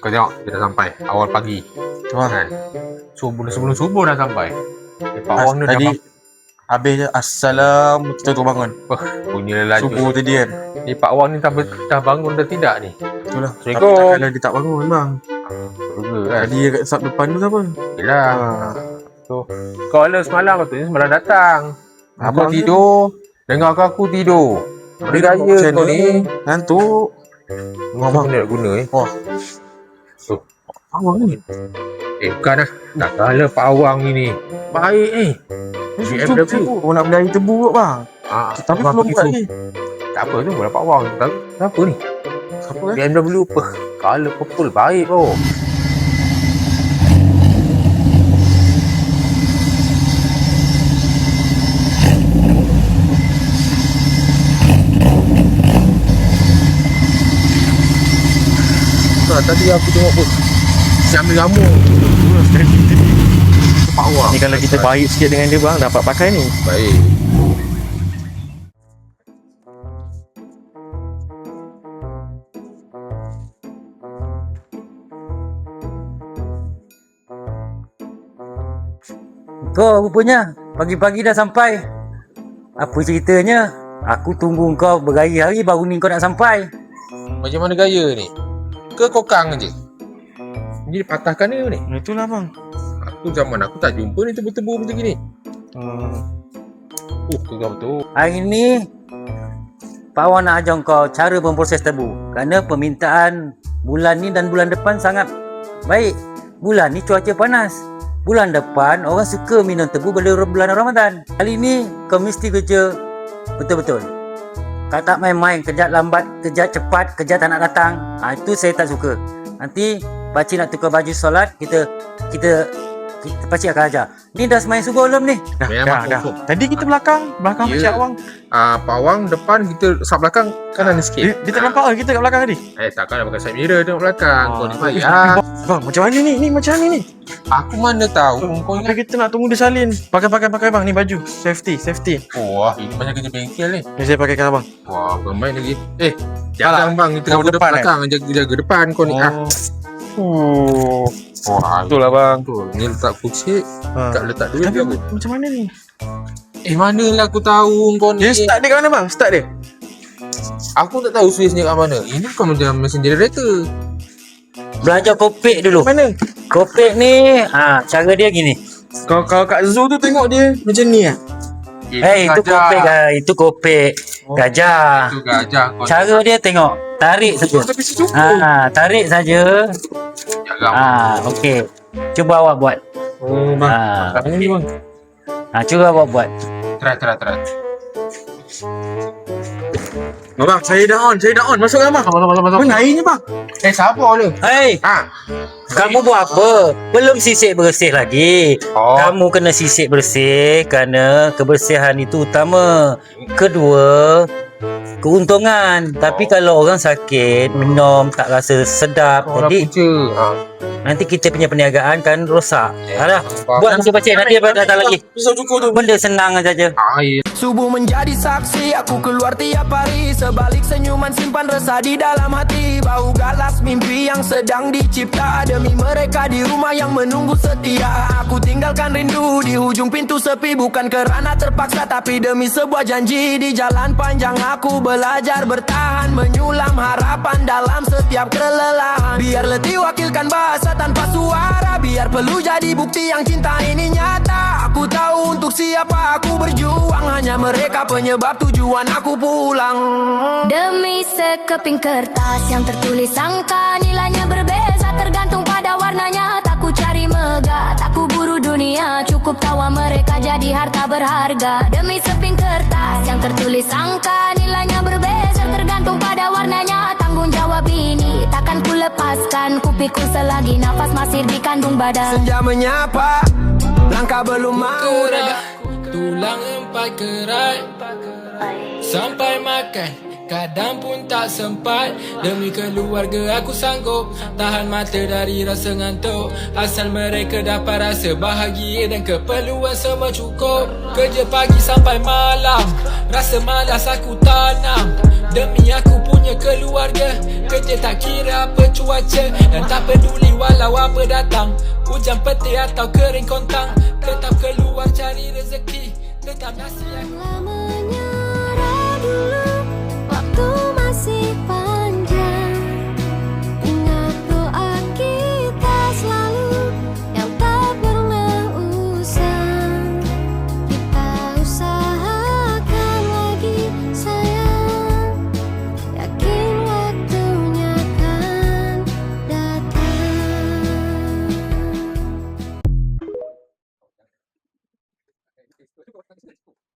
Kau tengok, dia dah sampai. Awal pagi. Tu lah. Kan? Subuh, sebelum subuh dah sampai. Eh, Pak As, Wang ni dah tadi bangun. habis je Assalam kita tu bangun. Bunyi lelaju. Subuh tadi kan. Ni Pak Wang ni dah, ber- dah bangun dah tidak ni? Itulah. Assalamualaikum. tak dia tak bangun memang. Kan? Tadi kat sub depan tu siapa? Yelah. Ha. Kau ala semalam katanya semalam datang. Kau Abang tidur. Dengar kau aku tidur. Hari raya kau ni. Ngantuk. Ngomong ni nak guna eh. Wah. So, Awang ni. eh bukan lah. Tak kalah Pak Awang ni ni. Baik eh. BMW. Kau nak beli air tebu kot bang. Ah, Tapi belum buat lagi. Tak apa tu, bola Pak Awang. Tak, apa ni? Siapa eh? BMW apa? Color purple baik bro. Tadi aku tengok apa? Si ambil Awang. Ni kalau kita baik sikit dengan dia bang dapat pakai ni. Baik. Kau rupanya pagi-pagi dah sampai. Apa ceritanya? Aku tunggu kau berhari-hari baru ni kau nak sampai. Macam mana gaya ni? Ke kokang je? Ni dia patahkan dia ni. Itulah bang. Aku zaman aku tak jumpa ni tebu-tebu macam gini. Hmm. Uh, gegar betul. Hari ni Pak Wan nak ajar kau cara memproses tebu. Kerana permintaan bulan ni dan bulan depan sangat baik. Bulan ni cuaca panas. Bulan depan orang suka minum tebu pada bulan Ramadan. Kali ni kau mesti kerja betul-betul. Kau tak main-main, kerja lambat, kerja cepat, kerja tak nak datang. Ha, itu saya tak suka. Nanti pakcik nak tukar baju solat, kita kita kita pakcik akan ajar. Ni dah semain subuh belum ni? Dah, Memang dah, dah. confirm. Tadi kita belakang, belakang Ya. yeah. Cik Awang. Ah, pawang depan kita sub belakang kanan sikit. Dia, dia tak nampak ke kita kat belakang tadi? Eh, takkan nak pakai side mirror tengok belakang. Kau ni Ah. baik ah. Bang, macam mana ni? Ni macam mana ni? Aku mana tahu kau Sampai ingat. kita nak tunggu dia salin. Pakai pakai pakai bang, ni baju. Safety, safety. Wah, ini banyak kerja bengkel ni. Ni saya pakaikan abang. Wah, bukan main lagi. Eh, jangan bang, kita Oh, kau depan, depan belakang, jaga jaga depan kau ni. Ah. Oh. Wah, Betul lah bang. betul. Ni letak kucing, Ha. kat letak duit Tapi dia. macam mana ni? Eh, manalah aku tahu kau ni. Dia start dia kat mana bang? Start dia? Aku tak tahu switchnya kat mana. Ini bukan macam mesin generator. Belajar kopek dulu. Mana? Kopek ni, ha, cara dia gini. Kalau kalau kat zoo tu tengok dia macam ni ah. Eh, itu kopek ah, itu kopek gajah. Itu gajah kau. Cara dia tengok, tarik saja. Ha, tarik saja. Ha, okey. Cuba awak buat. Oh bang. Ha, bang. ha cuba awak buat. Try, try, try. Bang, saya dah on, saya dah on. Masuk? Masuk, masuk, masuk. Mana airnya bang? Eh, siapa ni? Hei, Ah. Kamu buat apa? Belum sisik bersih lagi. Oh, Kamu kena sisik bersih kerana kebersihan itu utama. Kedua, keuntungan. Tapi kalau orang sakit, minum tak rasa sedap. orang Jadi punca. Ah. Nanti kita punya perniagaan kan rosak. Eh, Alah, buat masuk pacik nanti dia datang lagi. Pisau cukur tu. Benda senang saja. Air. Subuh menjadi saksi Aku keluar tiap hari Sebalik senyuman simpan resah di dalam hati Bau galas mimpi yang sedang dicipta Demi mereka di rumah yang menunggu setia Aku tinggalkan rindu di hujung pintu sepi Bukan kerana terpaksa tapi demi sebuah janji Di jalan panjang aku belajar bertahan Menyulam harapan dalam setiap kelelahan Biar letih wakilkan bahasa tanpa suara. Biar perlu jadi bukti yang cinta ini nyata. Aku tahu untuk siapa aku berjuang. Hanya mereka penyebab tujuan aku pulang. Demi sekeping kertas yang tertulis angka Nilainya berbeza. Tergantung pada warnanya Tak ku cari megah, tak ku buru dunia. Cukup tawa mereka jadi harta berharga. Demi seping kertas yang tertulis angka lepaskan Ku pikul selagi nafas masih dikandung badan. Senja menyapa Langkah belum mau Tulang empat kerat Sampai makan Kadang pun tak sempat. Demi keluarga aku sanggup Tahan mata dari rasa ngantuk. Asal mereka dapat rasa bahagia Dan keperluan semua cukup. Kerja pagi sampai malam Rasa malas aku tanam. Demi aku punya keluarga Kerja tak kira apa cuaca. Dan tak peduli walau apa datang. Hujan petir atau kering kontang. Tetap keluar cari rezeki. Tetap nasihat